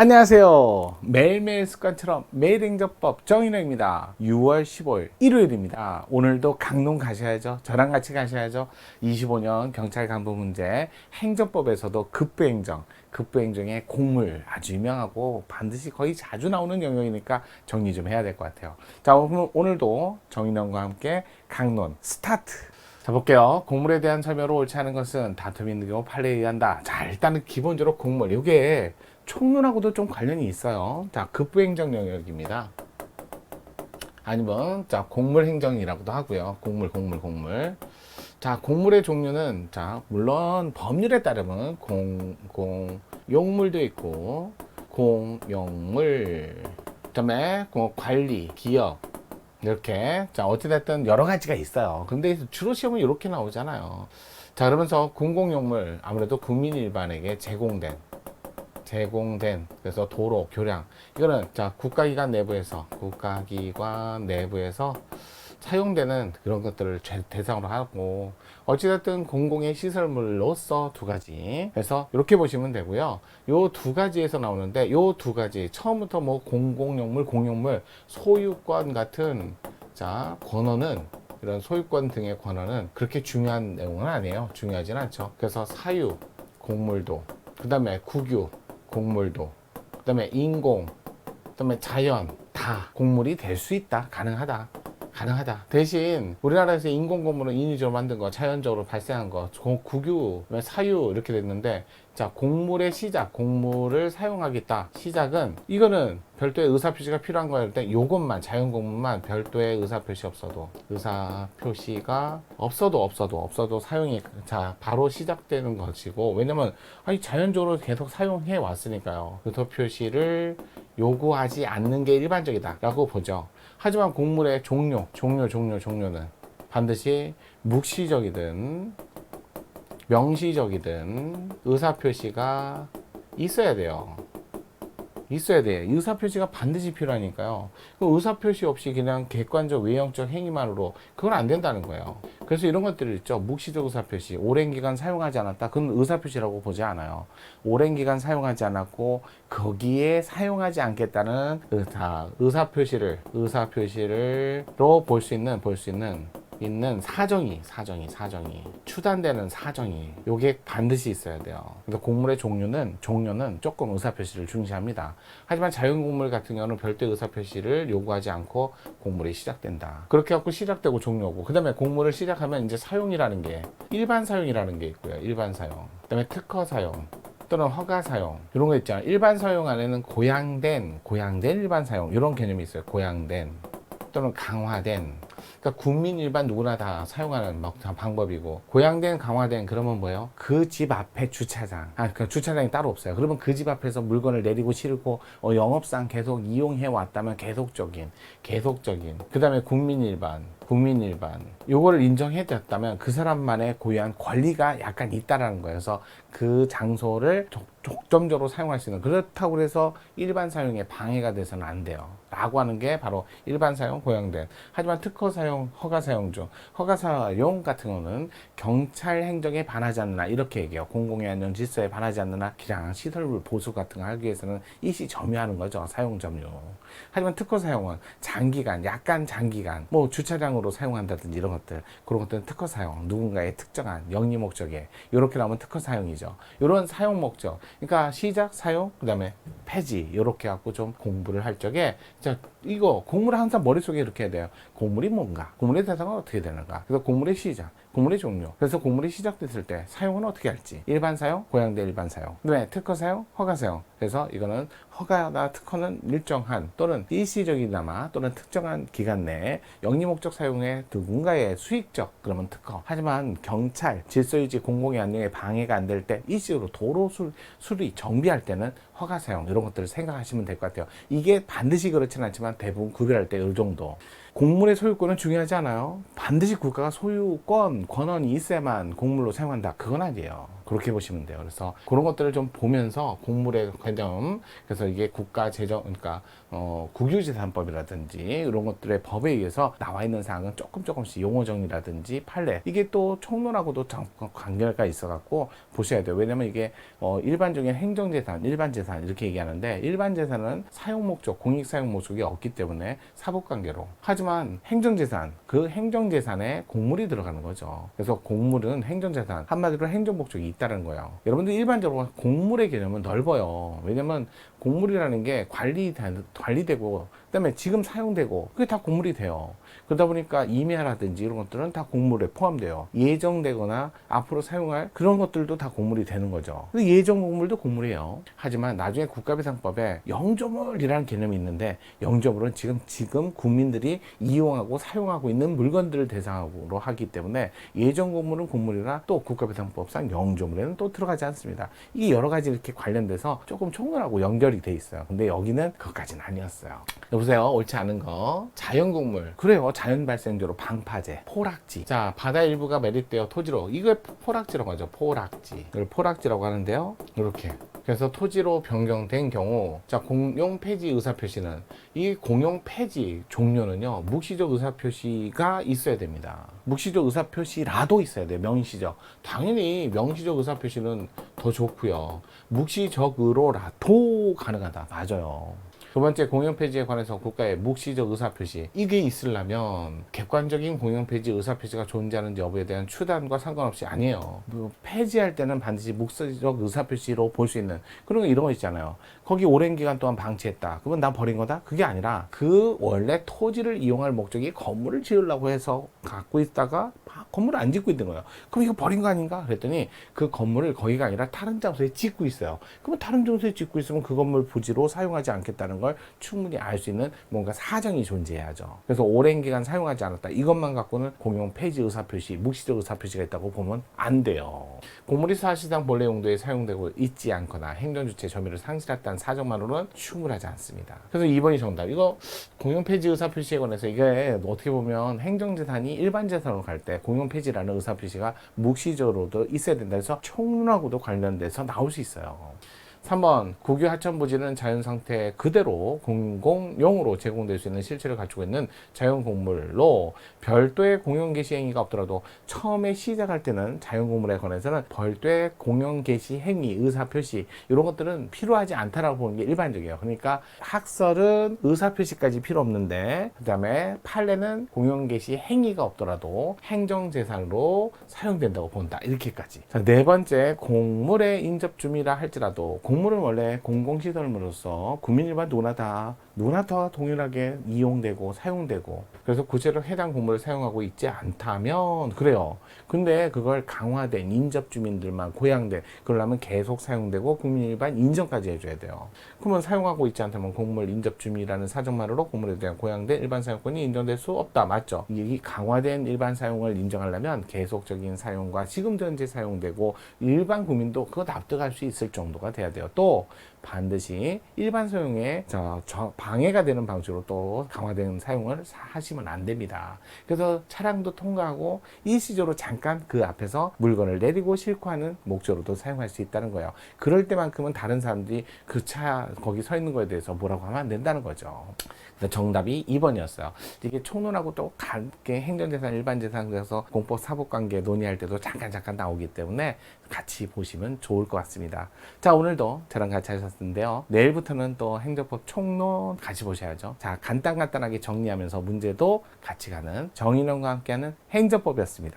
안녕하세요. 매일매일 습관처럼 매일 행정법 정인호입니다. 6월 15일 일요일입니다. 오늘도 강론 가셔야죠. 저랑 같이 가셔야죠. 25년 경찰 간부 문제 행정법에서도 급부행정, 급부행정의 공물 아주 유명하고 반드시 거의 자주 나오는 영역이니까 정리 좀 해야 될 것 같아요. 자, 오늘, 오늘도 정인원과 함께 강론 스타트. 자 볼게요. 곡물에 대한 참여로 옳지 않은 것은 다툼이 있는 경우 판례에 의한다. 자 일단은 기본적으로 곡물 이게 총론하고도 좀 관련이 있어요. 자 급부행정 영역입니다. 아니면 자 곡물 행정이라고도 하고요. 곡물 곡물 곡물. 자 곡물의 종류는 자 물론 법률에 따르면 공공 용물도 있고 공용물 그다음에 공- 관리 기업 이렇게. 자 어찌됐든 여러 가지가 있어요. 근데 주로 시험은 이렇게 나오잖아요. 자 그러면서 공공용물 아무래도 국민 일반에게 제공된 제공된 그래서 도로 교량. 이거는 자 국가기관 내부에서 국가기관 내부에서 사용되는 그런 것들을 제- 대상으로 하고 어찌됐든 공공의 시설물로서 두 가지. 그래서 이렇게 보시면 되고요. 요 두 가지에서 나오는데 요 두 가지. 처음부터 뭐 공공용물 공용물 소유권 같은 자 권한은 이런 소유권 등의 권한은 그렇게 중요한 내용은 아니에요. 중요하진 않죠. 그래서 사유 공물도 그 다음에 국유 공물도 그 다음에 인공 그 다음에 자연 다 곡물이 될 수 있다. 가능하다 가능하다. 대신 우리나라에서 인공곡물은 인위적으로 만든 거 자연적으로 발생한 거 고- 국유 사유 이렇게 됐는데 자 곡물의 시작 곡물을 사용하겠다. 시작은 이거는 별도의 의사표시가 필요한 거일 때 요것만 자연곡물만 별도의 의사표시 없어도 의사표시가 없어도 없어도 없어도 사용이 자 바로 시작되는 것이고 왜냐면 아니 자연적으로 계속 사용해 왔으니까요. 의사표시를 요구하지 않는 게 일반적이다라고 보죠. 하지만 곡물의 종류, 종류, 종류, 종류는 반드시 묵시적이든 명시적이든 의사표시가 있어야 돼요. 있어야 돼. 의사표시가 반드시 필요하니까요. 그 의사표시 없이 그냥 객관적 외형적 행위만으로 그건 안 된다는 거예요. 그래서 이런 것들이 있죠. 묵시적 의사표시. 오랜 기간 사용하지 않았다. 그건 의사표시라고 보지 않아요. 오랜 기간 사용하지 않았고 거기에 사용하지 않겠다는 의사, 의사표시를 의사표시를로 볼 수 있는 볼 수 있는 있는 사정이 사정이 사정이 추단되는 사정이 요게 반드시 있어야 돼요. 그래서 곡물의 종류는 종류는 조금 의사표시를 중시합니다. 하지만 자연곡물 같은 경우는 별도의 의사표시를 요구하지 않고 곡물이 시작된다. 그렇게 갖고 시작되고 종료고 그 다음에 곡물을 시작하면 이제 사용이라는 게 일반 사용이라는 게 있고요. 일반 사용. 그 다음에 특허 사용. 또는 허가 사용 이런 거 있잖아요. 일반 사용 안에는 고양된 고양된 일반 사용 이런 개념이 있어요. 고양된 또는 강화된 그러니까 국민 일반 누구나 다 사용하는 막다 방법이고 고양된 강화된 그러면 뭐예요? 그 집 앞에 주차장 아 그 주차장이 따로 없어요. 그러면 그 집 앞에서 물건을 내리고 실고 어, 영업상 계속 이용해 왔다면 계속적인 계속적인 그 다음에 국민 일반 국민 일반 요거를 인정해 줬다면 그 사람만의 고유한 권리가 약간 있다라는 거예요. 그래서 그 장소를 족, 족점적으로 사용할 수 있는 그렇다고 해서 일반 사용에 방해가 돼서는 안 돼요. 라고 하는 게 바로 일반 사용 고양된 하지만 특허 사용 허가 사용 중 허가 사용 같은 경우는 경찰 행정에 반하지 않느나 이렇게 얘기해요. 공공의 안전 질서에 반하지 않느나 그냥 시설물 보수 같은 거 하기 위해서는 일시 점유하는 거죠. 사용 점유. 하지만 특허 사용은 장기간 약간 장기간 뭐 주차장으로 사용한다든지 이런 것들 그런 것들은 특허 사용 누군가의 특정한 영리 목적에 이렇게 나오면 특허 사용이죠. 이런 사용 목적 그러니까 시작 사용 그다음에 폐지 이렇게 갖고 좀 공부를 할 적에 자 이거 공물을 항상 머릿속에 이렇게 해야 돼요. 공물이 뭔가 공물의 대상은 어떻게 되는가? 그래서 공물의 시작 공물의 종류. 그래서 공물이 시작됐을 때 사용은 어떻게 할지. 일반 사용 고양대 일반 사용. 그다음에 특허 사용 허가 사용. 그래서 이거는 허가나 특허는 일정한 또는 일시적이나마 또는 특정한 기간 내에 영리 목적 사용에 누군가의 수익적 그러면 특허. 하지만 경찰 질서유지 공공의 안녕에 방해가 안 될 때 일시적으로 도로 수, 수리 정비할 때는 허가 사용. 이런 것들을 생각하시면 될 것 같아요. 이게 반드시 그렇지는 않지만 대부분 구별할 때 이 정도 공물의 소유권은 중요하지 않아요. 반드시 국가가 소유권, 권한이 있어야만 공물로 사용한다. 그건 아니에요. 그렇게 보시면 돼요. 그래서 그런 것들을 좀 보면서 공물의 개념, 그래서 이게 국가 재정, 그러니까 어, 국유재산법이라든지 이런 것들의 법에 의해서 나와 있는 사항은 조금 조금씩 용어 정리라든지 판례 이게 또 총론하고도 장- 관계가 있어갖고 보셔야 돼요. 왜냐면 이게 어, 일반적인 행정재산, 일반재산 이렇게 얘기하는데 일반재산은 사용 목적, 공익 사용 목적이 없기 때문에 사법관계로 하지만 행정재산, 그 행정재산에 공물이 들어가는 거죠. 그래서 공물은 행정재산 한마디로 행정 목적이 있다는 거예요. 여러분들 일반적으로 공물의 개념은 넓어요. 왜냐면 공물이라는 게 관리 관리되고 그다음에 지금 사용되고 그게 다 공물이 돼요. 그러다 보니까 임야라든지 이런 것들은 다 공물에 포함돼요. 예정되거나 앞으로 사용할 그런 것들도 다 공물이 되는 거죠. 예정 공물도 공물이에요. 하지만 나중에 국가배상법에 영조물이라는 개념이 있는데 영조물은 지금 지금 국민들이 이용하고 사용하고 있는 물건들을 대상으로 하기 때문에 예정 공물은 공물이라 또 국가배상법상 영조물에는 또 들어가지 않습니다. 이게 여러 가지 이렇게 관련돼서 조금 총론하고 연결이 돼 있어요. 근데 여기는 그것까지는 아니었어요. 여보세요. 옳지 않은 거. 자연곡물. 그래요. 자연 발생조로 방파제 포락지. 자 바다 일부가 매립되어 토지로. 이걸 포락지라고 하죠. 포락지. 이걸 포락지라고 하는데요. 이렇게. 그래서 토지로 변경된 경우 자 공용 폐지 의사 표시는 이 공용 폐지 종료는요 묵시적 의사 표시가 있어야 됩니다. 묵시적 의사 표시라도 있어야 돼요. 명시적. 당연히 명시적 의사 표시는 더 좋고요. 묵시적으로라도 가능하다. 맞아요 두 번째 공영 폐지에 관해서 국가의 묵시적 의사 표시 이게 있으려면 객관적인 공영 폐지 의사 표시가 존재하는 여부에 대한 추단과 상관없이 아니에요. 뭐 폐지할 때는 반드시 묵시적 의사 표시로 볼 수 있는 그런 거 이런 거 있잖아요. 거기 오랜 기간 동안 방치했다. 그러면 난 버린 거다? 그게 아니라 그 원래 토지를 이용할 목적이 건물을 지으려고 해서 갖고 있다가 건물을 안 짓고 있는 거예요. 그럼 이거 버린 거 아닌가? 그랬더니 그 건물을 거기가 아니라 다른 장소에 짓고 있어요. 그러면 다른 장소에 짓고 있으면 그 건물 부지로 사용하지 않겠다는 걸 충분히 알 수 있는 뭔가 사정이 존재해야죠. 그래서 오랜 기간 사용하지 않았다. 이것만 갖고는 공용 폐지 의사 표시, 묵시적 의사 표시가 있다고 보면 안 돼요. 공물이 사실상 본래 용도에 사용되고 있지 않거나 행정주체 점유를 상실했다는 사정만으로는 충분하지 않습니다. 그래서 2번이 정답. 이거 공용 폐지 의사 표시에 관해서 이게 어떻게 보면 행정재산이 일반 재산으로 갈 때 공용 폐지라는 의사 표시가 묵시적으로도 있어야 된다 해서 총론하고도 관련돼서 나올 수 있어요. 3번 국유 하천 부지는 자연 상태 그대로 공공용으로 제공될 수 있는 실체를 갖추고 있는 자연 곡물로 별도의 공용 개시 행위가 없더라도 처음에 시작할 때는 자연 곡물에 관해서는 별도의 공용 개시 행위 의사 표시 이런 것들은 필요하지 않다라고 보는 게 일반적이에요. 그러니까 학설은 의사 표시까지 필요 없는데 그다음에 판례는 공용 개시 행위가 없더라도 행정 재산으로 사용된다고 본다. 이렇게까지. 자, 네 번째 공물의 인접 주미라 할지라도 공 물은 원래 공공시설물로서 국민 일반 누구나 다 다 동일하게 이용되고 사용되고 그래서 구체로 해당 공물을 사용하고 있지 않다면 그래요. 근데 그걸 강화된 인접 주민들만 고양된 그러려면 계속 사용되고 국민 일반 인정까지 해줘야 돼요. 그러면 사용하고 있지 않다면 공물 인접 주민이라는 사정만으로 공물에 대한 고양된 일반 사용권이 인정될 수 없다. 맞죠? 이 강화된 일반 사용을 인정하려면 계속적인 사용과 지금도 현재 사용되고 일반 국민도 그거 납득할 수 있을 정도가 돼야 돼요. 또 반드시 일반 사용에 저, 저 방해가 되는 방식으로 또 강화된 사용을 사- 하시면 안 됩니다. 그래서 차량도 통과하고 일시적으로 잠깐 그 앞에서 물건을 내리고 싣고 하는 목적으로도 사용할 수 있다는 거예요. 그럴 때만큼은 다른 사람들이 그 차 거기 서 있는 거에 대해서 뭐라고 하면 안 된다는 거죠. 정답이 2번이었어요. 이게 총론하고 또 함께 행정재산, 일반재산 그래서 공법 사법관계 논의할 때도 잠깐 잠깐 나오기 때문에 같이 보시면 좋을 것 같습니다. 자 오늘도 저랑 같이 하셨는데요. 내일부터는 또 행정법 총론 같이 보셔야죠. 자 간단간단하게 정리하면서 문제도 같이 가는 정인원과 함께하는 행정법이었습니다.